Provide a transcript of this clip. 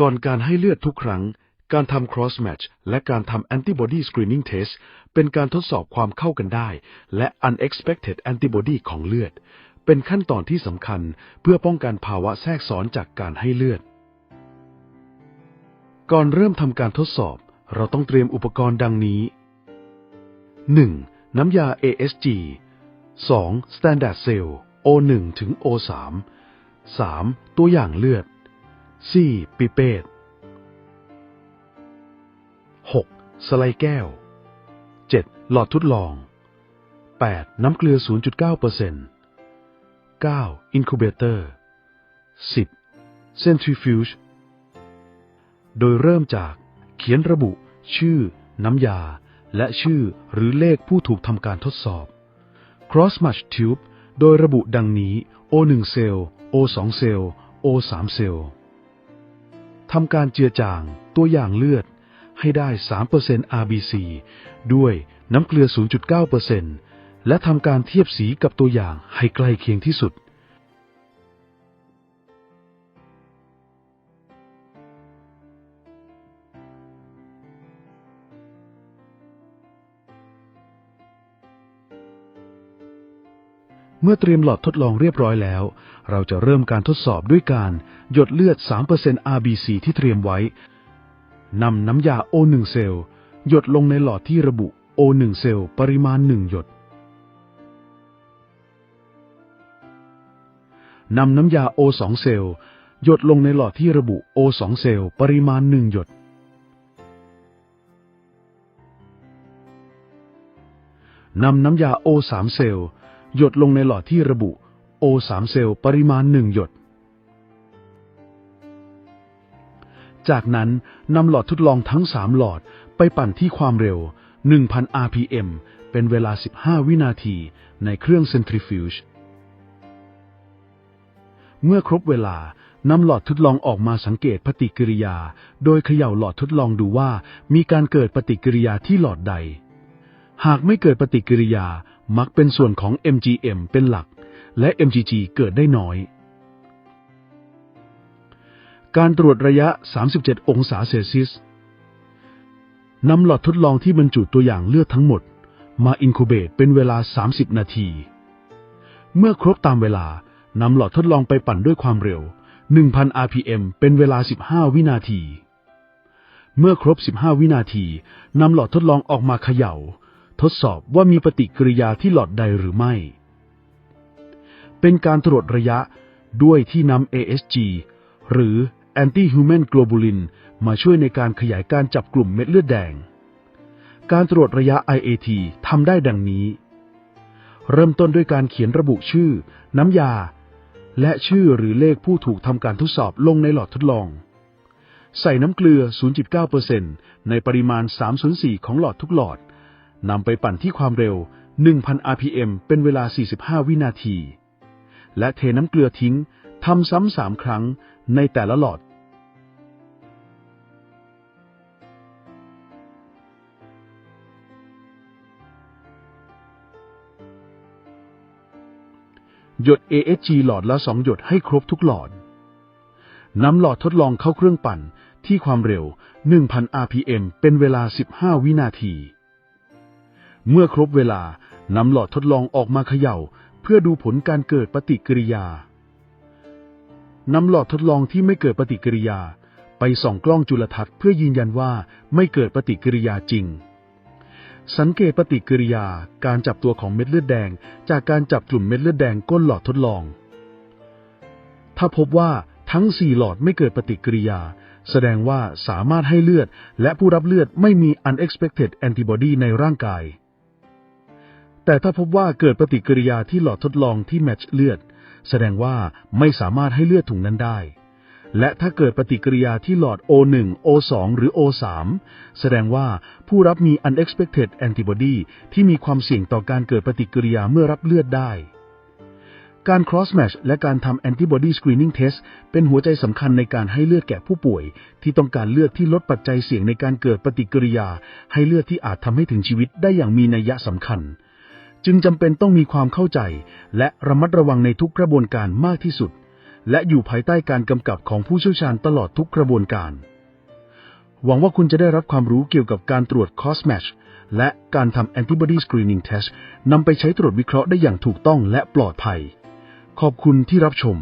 ก่อนการให้เลือดทุกครั้ง การทำ cross match และการทำ antibody screening test เป็นการทดสอบความเข้ากันได้ และ unexpected antibody ของเลือด เป็นขั้นตอนที่สำคัญเพื่อป้องกันภาวะแทรกซ้อนจากการให้เลือด ก่อนเริ่มทำการทดสอบ เราต้องเตรียมอุปกรณ์ดังนี้ 1. น้ำยา ASG 2. Standard Cell O1 ถึง O3 3. ตัวอย่างเลือด 4. ปิเปต 6. สไลด์แก้ว 7. หลอดทดลอง 8. น้ำเกลือ 0.9% 9. อินคูเบเตอร์ 10. Centrifuge โดยเริ่มจากเขียนระบุ ชื่อ น้ำยา และชื่อหรือเลขผู้ถูกทำการทดสอบ Cross Match Tube โดยระบุดังนี้ O1 เซลล์ O2 เซลล์ O3 เซลล์ ทำการเจือจางตัวอย่างเลือดให้ได้ 3% RBC ด้วยน้ำเกลือ 0.9%และทำการเทียบสีกับตัวอย่างให้ใกล้เคียงที่สุด เมื่อเตรียมหลอดทดลองเรียบร้อยแล้ว เราจะเริ่มการทดสอบด้วยการ หยดเลือด 3% RBC ที่เตรียมไว้ นำน้ำยา O1 เซลล์หยดลงในหลอดที่ระบุ O1 เซลล์ปริมาณ 1 หยด นำน้ำยา O2 เซลล์หยดลงในหลอดที่ระบุ O2 เซลล์ปริมาณ 1 หยดนำน้ำยา O3 เซลล์ หยดลงในหลอดที่ระบุ O3 เซลล์ปริมาณ 1 หยด จากนั้นนำหลอดทดลองทั้ง 3 หลอดไปปั่นที่ความเร็ว 1,000 rpm เป็นเวลา 15 วินาทีในเครื่อง centrifuge เมื่อครบเวลานำหลอดทดลองออกมาสังเกตปฏิกิริยา โดยเขย่าหลอดทดลองดูว่ามีการเกิดปฏิกิริยาที่หลอดใด หากไม่เกิดปฏิกิริยา มักเป็นส่วนของ MGM เป็นหลัก และ MGG เกิดได้น้อย การตรวจระยะ 37 องศาเซลเซียสนำหลอดทดลองที่บรรจุตัวอย่างเลือดทั้งหมด มาอินคูเบตเป็นเวลา 30 นาที เมื่อครบตามเวลานำหลอดทดลองไปปั่นด้วยความเร็ว 1,000 rpm เป็นเวลา 15 วินาที เมื่อครบ 15 วินาทีนำหลอดทดลองออกมาเขย่า ทดสอบว่ามีปฏิกิริยาที่หลอดใดหรือไม่ เป็นการตรวจระยะด้วยที่นำ ASG หรือ Anti-Human Globulin มาช่วยในการขยายการจับกลุ่มเม็ดเลือดแดง การตรวจระยะ IAT ทำได้ดังนี้ เริ่มต้นด้วยการเขียนระบุชื่อ น้ำยา และชื่อหรือเลขผู้ถูกทำการทดสอบลงในหลอดทดลอง ใส่น้ำเกลือ 0.9%ในปริมาณ3ส่วน4ของหลอดทุกหลอด นำไปปั่นที่ความเร็ว 1,000 rpm เป็นเวลา 45 วินาที และเทน้ำเกลือทิ้งทำซ้ำสามครั้งในแต่ละหลอด หยด ASG หลอดละ 2 หยดให้ครบทุกหลอดนำหลอดทดลองเข้าเครื่องปั่นที่ความเร็ว 1,000 rpm เป็นเวลา 15 วินาที เมื่อครบเวลานำหลอดทดลองออกมาเขย่า เพื่อดูผลการเกิดปฏิกิริยานำหลอดทดลองที่ไม่เกิดปฏิกิริยา ไปส่องกล้องจุลทรรศน์เพื่อยืนยันว่าไม่เกิดปฏิกิริยาจริง สังเกตปฏิกิริยาการจับตัวของเม็ดเลือดแดง จากการจับกลุ่มเม็ดเลือดแดงก้นหลอดทดลอง ถ้าพบว่าทั้ง4หลอดไม่เกิดปฏิกิริยา แสดงว่าสามารถให้เลือดและผู้รับเลือดไม่มี unexpected antibody ในร่างกาย แต่ถ้าพบว่าเกิดปฏิกิริยาที่หลอดทดลองที่แมทช์เลือด แสดงว่าไม่สามารถให้เลือดถุงนั้นได้ และถ้าเกิดปฏิกิริยาที่หลอด O1 O2 หรือ O3 แสดงว่าผู้รับมี unexpected antibody ที่มีความเสี่ยงต่อการเกิดปฏิกิริยาเมื่อรับเลือดได้การ cross match และการทำ antibody screening test เป็นหัวใจสำคัญในการให้เลือดแก่ผู้ป่วย ที่ต้องการเลือดที่ลดปัจจัยเสี่ยงในการเกิดปฏิกิริยา ให้เลือดที่อาจทำให้ถึงชีวิตได้อย่างมีนัยสำคัญ จึงจำเป็นต้องมีความเข้าใจ และระมัดระวังในทุกกระบวนการมากที่สุด และอยู่ภายใต้การกำกับของผู้เชี่ยวชาญตลอดทุกกระบวนการ หวังว่าคุณจะได้รับความรู้เกี่ยวกับการตรวจ cross-match และการทำ antibody screening test นำไปใช้ตรวจวิเคราะห์ได้อย่างถูกต้องและปลอดภัย ขอบคุณที่รับชม